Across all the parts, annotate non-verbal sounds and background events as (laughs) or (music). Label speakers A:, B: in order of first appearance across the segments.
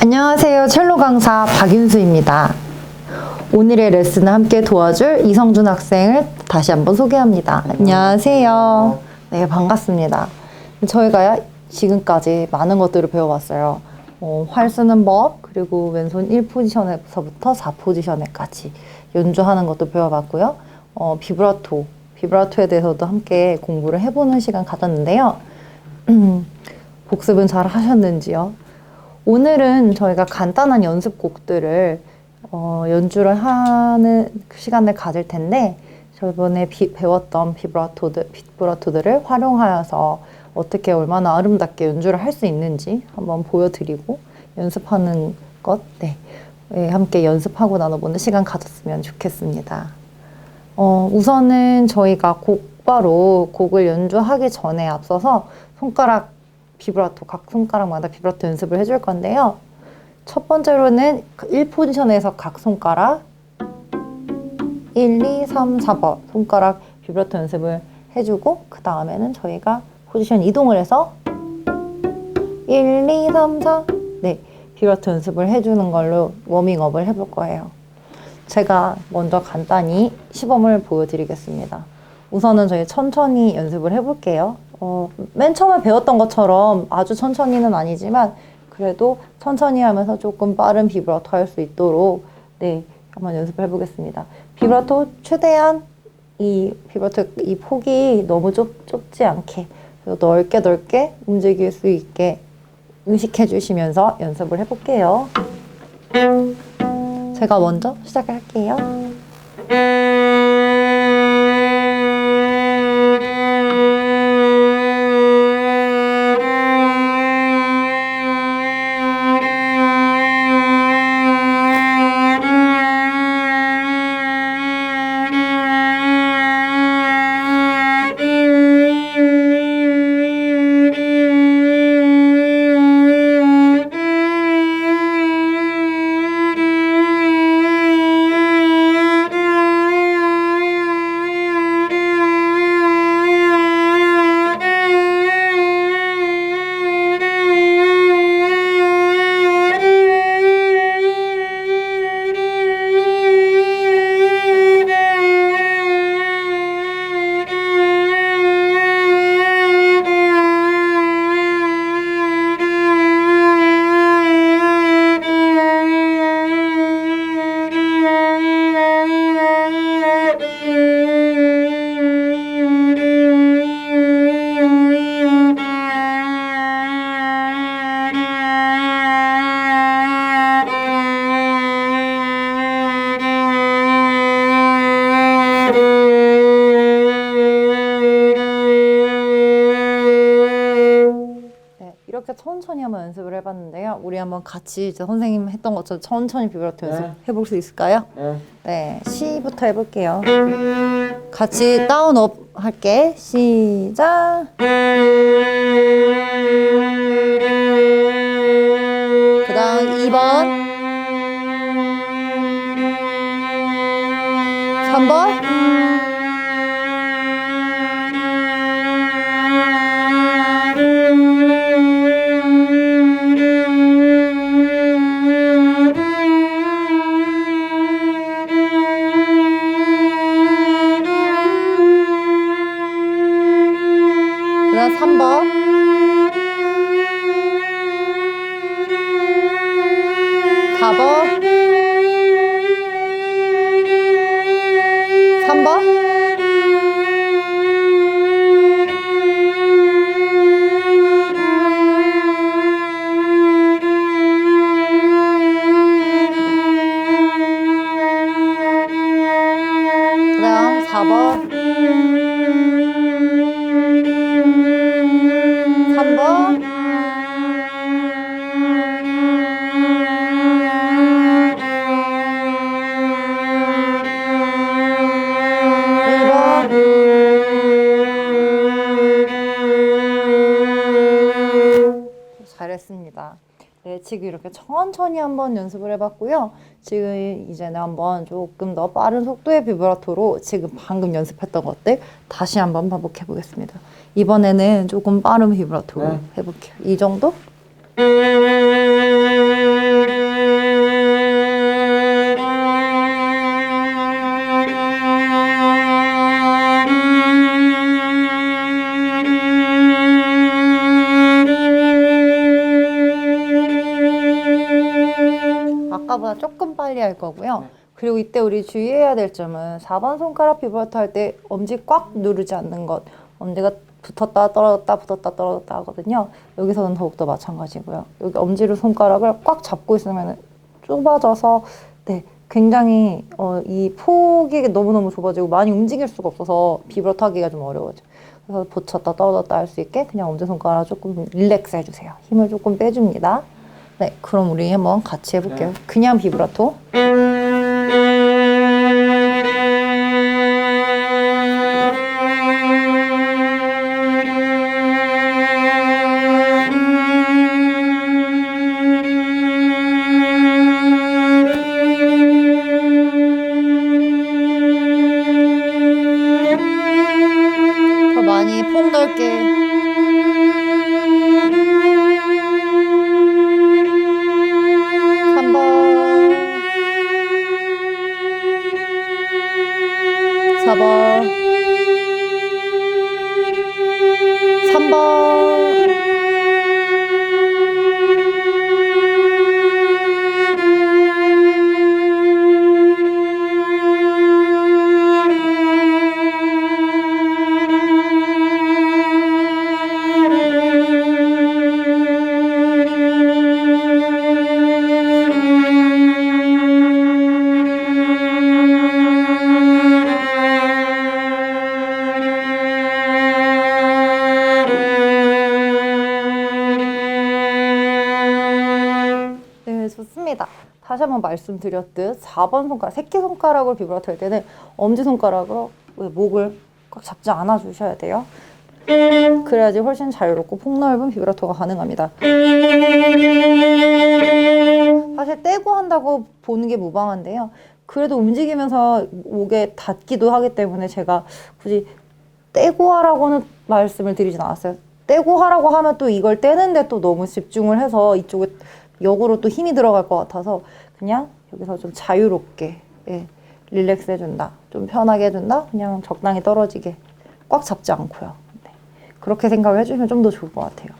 A: 안녕하세요. 첼로 강사 박윤수입니다. 오늘의 레슨을 함께 도와줄 이성준 학생을 다시 한번 소개합니다. 안녕하세요. 네, 반갑습니다. 저희가 지금까지 많은 것들을 배워왔어요. 어, 활 쓰는 법, 그리고 왼손 1포지션에서부터 4포지션에까지 연주하는 것도 배워봤고요. 어, 비브라토, 비브라토에 대해서도 함께 공부를 해보는 시간 가졌는데요. 복습은 잘 하셨는지요? 오늘은 저희가 간단한 연습곡들을 어, 연주를 하는 그 시간을 가질 텐데 저번에 비- 배웠던 비브라토들, 비브라토들을 활용하여서 어떻게 얼마나 아름답게 연주를 할 수 있는지 한번 보여드리고 연습하는 것, 네, 네, 함께 연습하고 나눠보는 시간 가졌으면 좋겠습니다. 어, 우선은 저희가 곧바로 곡을 연주하기 전에 앞서서 손가락 비브라토, 각 손가락마다 비브라토 연습을 해줄 건데요. 첫 번째로는 1포지션에서 각 손가락 1, 2, 3, 4번 손가락 비브라토 연습을 해주고 그 다음에는 저희가 포지션 이동을 해서 1, 2, 3, 4 네, 비브라토 연습을 해주는 걸로 워밍업을 해볼 거예요. 제가 먼저 간단히 시범을 보여드리겠습니다. 우선은 저희 천천히 연습을 해볼게요. 어, 맨 처음에 배웠던 것처럼 아주 천천히는 아니지만 그래도 천천히 하면서 조금 빠른 비브라토 할 수 있도록 네 한번 연습을 해보겠습니다. 비브라토 최대한 이 비브라토 이 폭이 너무 좁, 좁지 않게 넓게 넓게 움직일 수 있게 의식해 주시면서 연습을 해볼게요. 제가 먼저 시작할게요. 이렇게 천천히 한번 연습을 해봤는데요. 우리 한번 같이 이제 선생님 했던 것처럼 천천히 비브라토 연습
B: 네.
A: 해볼 수 있을까요?
B: 네.
A: 네, 시부터 해볼게요. 같이 다운업 할게. 시작. 다음 네, 지금 이렇게 천천히 한번 연습을 해봤고요. 지금 이제는 한번 조금 더 빠른 속도의 비브라토로 지금 방금 연습했던 것들 다시 한번 반복해 보겠습니다. 이번에는 조금 빠른 비브라토로
B: 네.
A: 해볼게요. 이 정도? (laughs) 할 거고요.
B: 네.
A: 그리고 이때 우리 주의해야 될 점은 4번 손가락 비브라토 할때 엄지 꽉 누르지 않는 것. 엄지가 붙었다 떨어졌다 붙었다 떨어졌다 하거든요. 여기서는 더욱더 마찬가지고요. 여기 엄지로 손가락을 꽉 잡고 있으면 좁아져서 네 굉장히 어, 이 폭이 너무너무 좁아지고 많이 움직일 수가 없어서 비브라토 하기가 좀 어려워져. 그래서 붙였다 떨어졌다 할 수 있게 그냥 엄지손가락 조금 릴렉스 해주세요. 힘을 조금 빼줍니다. 네, 그럼 우리 한번 같이 해볼게요.
B: 네.
A: 그냥 비브라토. 네, 좋습니다. 다시 한번 말씀드렸듯 4번 손가락, 새끼손가락으로 비브라토 할 때는 엄지손가락으로 목을 꽉 잡지 않아 주셔야 돼요. 그래야지 훨씬 자유롭고 폭넓은 비브라토가 가능합니다. 사실 떼고 한다고 보는 게 무방한데요. 그래도 움직이면서 목에 닿기도 하기 때문에 제가 굳이 떼고 하라고는 말씀을 드리진 않았어요. 떼고 하라고 하면 또 이걸 떼는데 또 너무 집중을 해서 이쪽에 역으로 또 힘이 들어갈 것 같아서 그냥 여기서 좀 자유롭게 예, 릴렉스 해준다. 좀 편하게 해준다. 그냥 적당히 떨어지게 꽉 잡지 않고요. 네. 그렇게 생각을 해주시면 좀 더 좋을 것 같아요.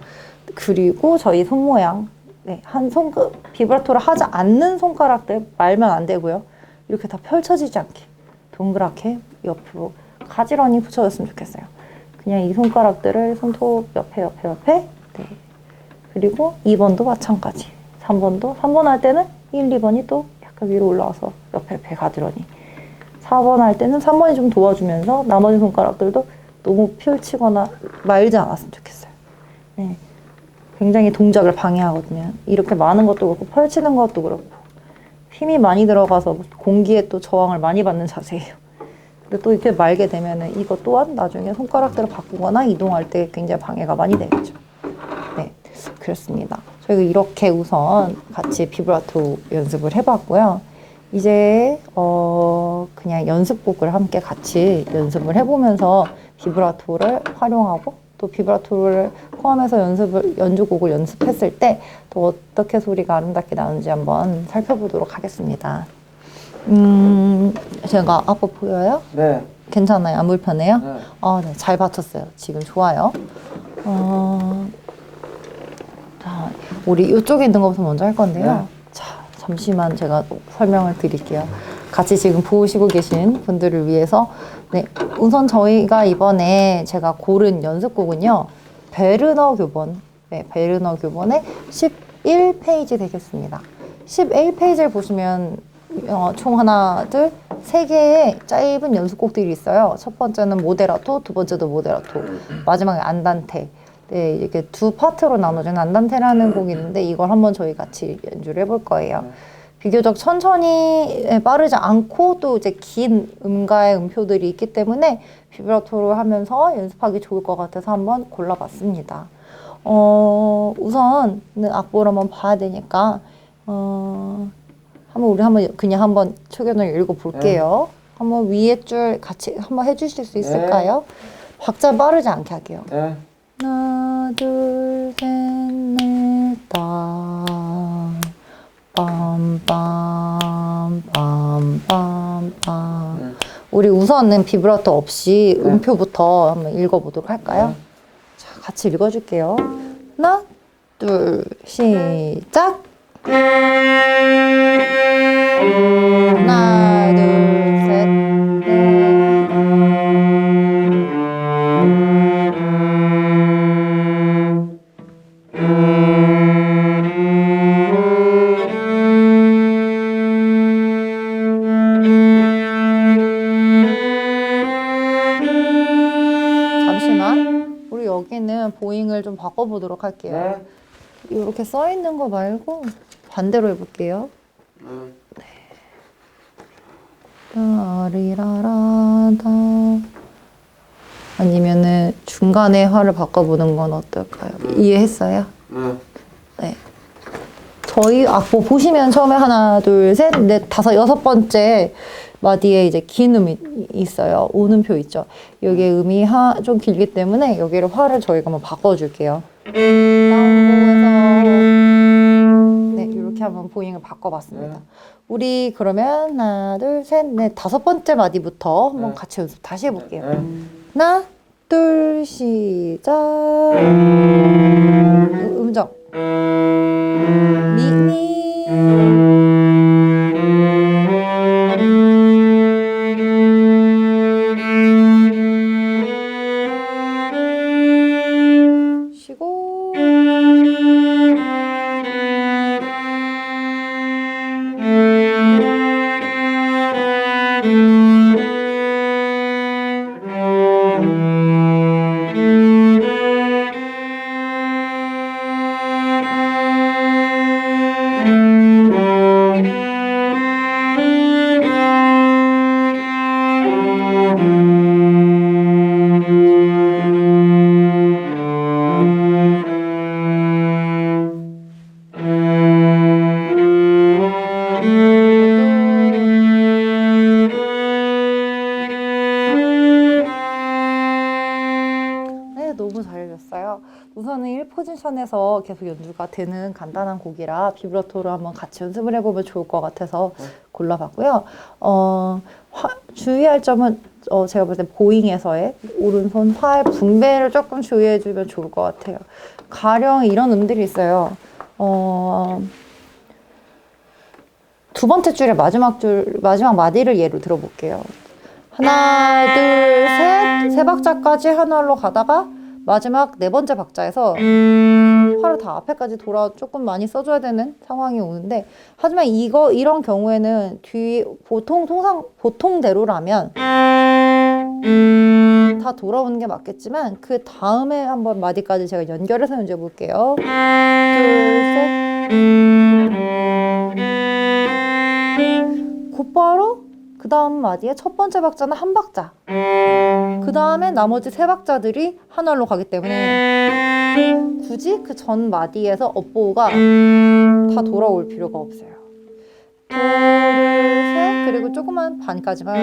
A: 그리고 저희 손 모양 네, 한 손, 비브라토를 하지 않는 손가락들 말면 안 되고요. 이렇게 다 펼쳐지지 않게 동그랗게 옆으로 가지런히 붙여줬으면 좋겠어요. 그냥 이 손가락들을 손톱 옆에 옆에 옆에 네. 그리고 2번도 마찬가지 3번도 3번 할 때는 1, 2번이 또 약간 위로 올라와서 옆에 옆에 가지런히 4번 할 때는 3번이 좀 도와주면서 나머지 손가락들도 너무 펼치거나 말지 않았으면 좋겠어요. 네. 굉장히 동작을 방해하거든요. 이렇게 많은 것도 그렇고 펼치는 것도 그렇고 힘이 많이 들어가서 공기에 또 저항을 많이 받는 자세예요. 근데 또 이렇게 말게 되면은 이것 또한 나중에 손가락들을 바꾸거나 이동할 때 굉장히 방해가 많이 되겠죠. 네, 그렇습니다. 저희가 이렇게 우선 같이 비브라토 연습을 해봤고요. 이제 어 그냥 연습곡을 함께 같이 연습을 해보면서 비브라토를 활용하고 또 비브라토를 포함해서 연습을 연주곡을 연습했을 때 또 어떻게 소리가 아름답게 나오는지 한번 살펴보도록 하겠습니다. 음, 제가 아파 보여요?
B: 네.
A: 괜찮아요? 안 불편해요?
B: 네.
A: 아, 네, 잘 받쳤어요. 지금 좋아요. 어, 자, 우리 이쪽에 있는 것부터 먼저 할 건데요.
B: 네.
A: 자, 잠시만 제가 설명을 드릴게요. 같이 지금 보시고 계신 분들을 위해서 네, 우선 저희가 이번에 제가 고른 연습곡은요. 베르너 교본, 네, 베르너 교본의 11페이지 되겠습니다. 11페이지를 보시면 어, 총 하나, 둘, 세 개의 짧은 연습곡들이 있어요. 첫 번째는 모데라토, 두 번째도 모데라토, 마지막에 안단테. 네, 이렇게 두 파트로 나눠진 안단테라는 곡이 있는데 이걸 한번 저희 같이 연주를 해볼 거예요. 비교적 천천히 예, 빠르지 않고 또 이제 긴 음가의 음표들이 있기 때문에 비브라토를 하면서 연습하기 좋을 것 같아서 한번 골라봤습니다. 어, 우선은 악보를 한번 봐야 되니까 어, 한번 우리 한번 그냥 한번 초견을 읽어볼게요. 한번 위에 줄 같이 한번 해주실 수 있을까요? 박자 빠르지 않게 할게요.
B: 네.
A: 하나, 둘, 셋, 넷, 다. 빰, 빰, 빰, 빰, 빰.
B: 네.
A: 우리 우선은 비브라토 없이
B: 네.
A: 음표부터 한번 읽어보도록 할까요? 자, 같이 읽어줄게요. 하나, 둘, 시작. 하나, 바꿔보도록 할게요. 이렇게 써 있는 거 말고 반대로 해볼게요. 따리라라다. 아니면은 중간에 화를 바꿔보는 건 어떨까요? 이해했어요? 네. 저희 악보 보시면 처음에 하나, 둘, 셋, 넷, 다섯, 여섯 번째 마디에 이제 긴 음이 있어요. 오는표 있죠. 여기에 음이 하, 좀 길기 때문에 여기를 화를 저희가 한번 바꿔줄게요. 다운고에서 네, 이렇게 한번 보잉을 바꿔봤습니다. 우리 그러면 하나, 둘, 셋, 넷, 다섯 번째 마디부터 한번 같이 연습 다시 해볼게요. 하나, 둘, 시작. 음- 음정. 계속 연주가 되는 간단한 곡이라 비브라토로 한번 같이 연습을 해보면 좋을 것 같아서 골라봤고요. 어, 화- 주의할 점은 어, 제가 볼 때 보잉에서의 오른손 활 분배를 조금 주의해주면 좋을 것 같아요. 가령 이런 음들이 있어요. 어, 두 번째 줄의 마지막 줄, 마지막 마디를 예로 들어볼게요. 하나, 둘, 셋, 세 박자까지 한 활로 가다가 마지막 네 번째 박자에서 활을 다 앞에까지 돌아 조금 많이 써줘야 되는 상황이 오는데 하지만 이거 이런 경우에는 뒤 보통 통상 보통대로라면 다 돌아오는 게 맞겠지만 그 다음에 한번 마디까지 제가 연결해서 연주해 볼게요. 둘, 셋. 곧바로 그 다음 마디의 첫 번째 박자는 한 박자. 그 다음에 나머지 세 박자들이 한 활로 가기 때문에 굳이 그 전 마디에서 업보가 다 돌아올 필요가 없어요. 둘, 셋, 그리고 조그만 반까지만.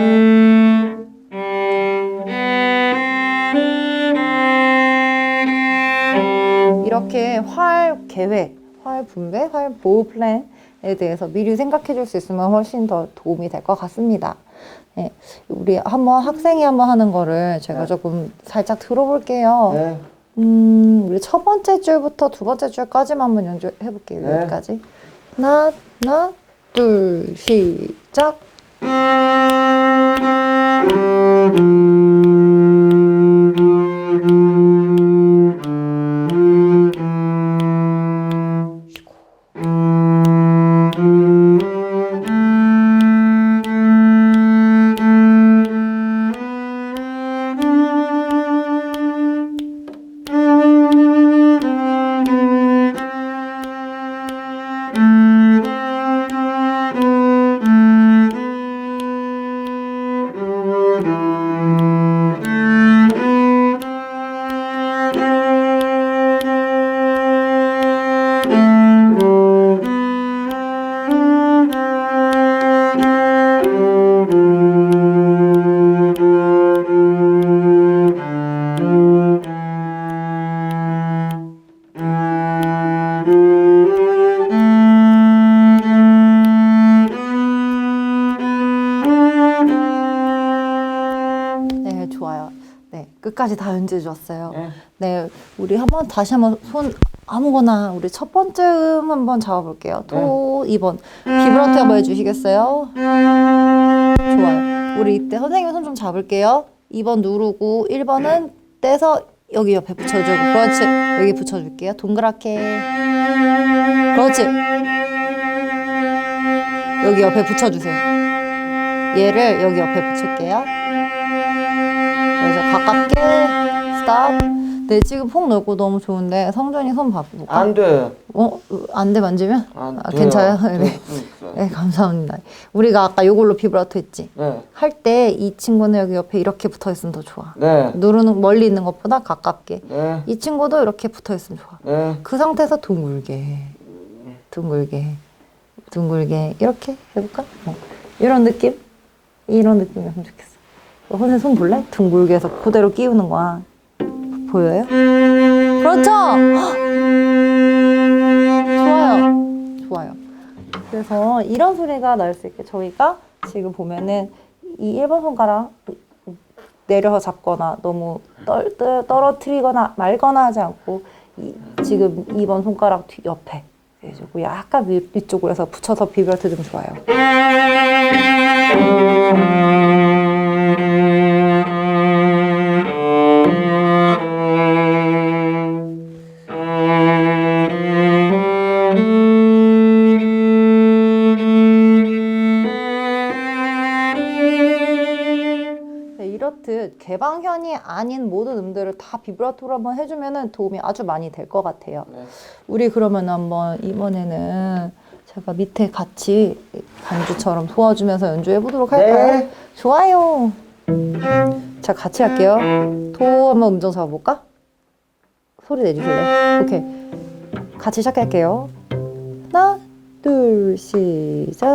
A: 이렇게 활 계획, 활 분배, 활 보호 플랜에 대해서 미리 생각해 줄 수 있으면 훨씬 더 도움이 될 것 같습니다. 네, 우리 한번 학생이 한번 하는 거를 제가
B: 네.
A: 조금 살짝 들어볼게요.
B: 네.
A: 음, 우리 첫 번째 줄부터 두 번째 줄까지만 한번 연주해 볼게요.
B: 네.
A: 여기까지. 하나, 하나, 둘, 시작. 네, 연주해 주었어요.
B: 네.
A: 네, 우리 한번 다시 한번 손 아무거나 우리 첫 번째 음 한번 잡아볼게요. 토 2번 비브라토 한번 해주시겠어요? 좋아요. 우리 이때 선생님 손 좀 잡을게요. 2번 누르고 1번은 떼서 여기 옆에 붙여주고 그렇지. 여기 붙여줄게요. 동그랗게. 그렇지. 여기 옆에 붙여주세요. 얘를 여기 옆에 붙일게요. 그래서 가깝게 스탑. 네 지금 폭 넓고 너무 좋은데 성준이 손 봐볼까?
B: 안 돼.
A: 어? 안 돼 만지면?
B: 안
A: 아,
B: 돼요.
A: 괜찮아요?
B: 될
A: 네.
B: 수 있어요.
A: 네 감사합니다. 우리가 아까 이걸로 비브라토 했지?
B: 네.
A: 할 때 이 친구는 여기 옆에 이렇게 붙어 있으면 더 좋아.
B: 네.
A: 누르는 멀리 있는 것보다 가깝게.
B: 네.
A: 이 친구도 이렇게 붙어 있으면 좋아.
B: 네.
A: 그 상태에서 둥글게, 둥글게, 둥글게 이렇게 해볼까? 어. 이런 느낌? 이런 느낌이었으면 좋겠어. 어, 선생님 손 볼래? 둥글게 해서 그대로 끼우는 거야. 보여요? 그렇죠! 헉! 좋아요. 좋아요. 그래서 이런 소리가 날 수 있게 저희가 지금 보면은 이 1번 손가락 내려서 잡거나 너무 떨, 떨, 떨어뜨리거나 말거나 하지 않고 이, 지금 2번 손가락 뒤 옆에 해주고 약간 위, 위쪽으로 해서 붙여서 비브라토 좀 좋아요. 아닌 모든 음들을 다 비브라토로 한번 해주면 도움이 아주 많이 될 것 같아요.
B: 네.
A: 우리 그러면 한번 이번에는 제가 밑에 같이 반주처럼 도와주면서 연주해 보도록 할까요?
B: 네.
A: 좋아요. 자, 같이 할게요. 도 한번 음정 잡아볼까? 소리 내주실래요? 오케이. 같이 시작할게요. 하나, 둘, 시작.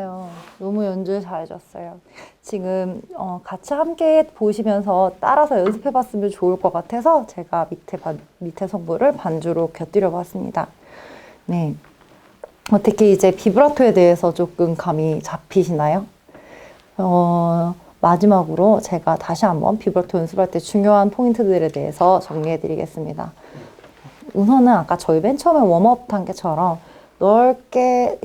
A: 네, 좋아요. 너무 연주 잘해줬어요. 지금 어, 같이 함께 보시면서 따라서 연습해봤으면 좋을 것 같아서 제가 밑에 반, 밑에 성부를 반주로 곁들여봤습니다. 네, 어떻게 이제 비브라토에 대해서 조금 감이 잡히시나요? 어, 마지막으로 제가 다시 한번 비브라토 연습할 때 중요한 포인트들에 대해서 정리해드리겠습니다. 우선은 아까 저희 맨 처음에 웜업 단계처럼 넓게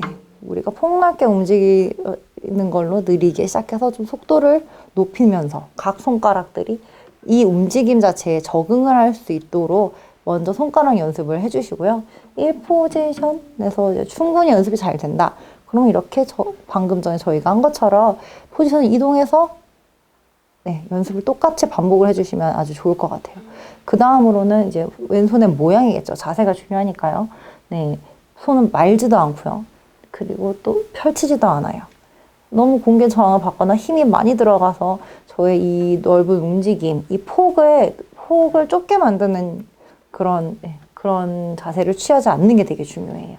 A: 우리가 폭넓게 움직이는 걸로 느리게 시작해서 좀 속도를 높이면서 각 손가락들이 이 움직임 자체에 적응을 할 수 있도록 먼저 손가락 연습을 해주시고요. 1포지션에서 이제 충분히 연습이 잘 된다. 그럼 이렇게 저 방금 전에 저희가 한 것처럼 포지션 이동해서 네, 연습을 똑같이 반복을 해주시면 아주 좋을 것 같아요. 그 다음으로는 이제 왼손의 모양이겠죠. 자세가 중요하니까요. 네, 손은 말지도 않고요. 그리고 또 펼치지도 않아요. 너무 공개 저항을 받거나 힘이 많이 들어가서 저의 이 넓은 움직임, 이 폭을 폭을 좁게 만드는 그런 네, 그런 자세를 취하지 않는 게 되게 중요해요.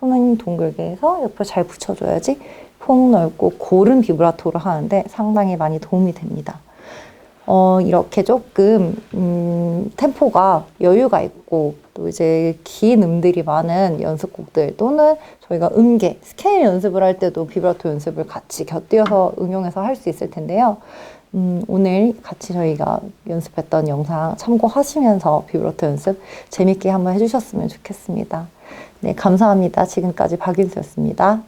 A: 손은 동글게 해서 옆에 잘 붙여줘야지 폭 넓고 고른 비브라토를 하는데 상당히 많이 도움이 됩니다. 어, 이렇게 조금, 음, 템포가 여유가 있고, 또 이제 긴 음들이 많은 연습곡들 또는 저희가 음계, 스케일 연습을 할 때도 비브라토 연습을 같이 곁들여서 응용해서 할 수 있을 텐데요. 음, 오늘 같이 저희가 연습했던 영상 참고하시면서 비브라토 연습 재밌게 한번 해주셨으면 좋겠습니다. 네, 감사합니다. 지금까지 박윤수였습니다.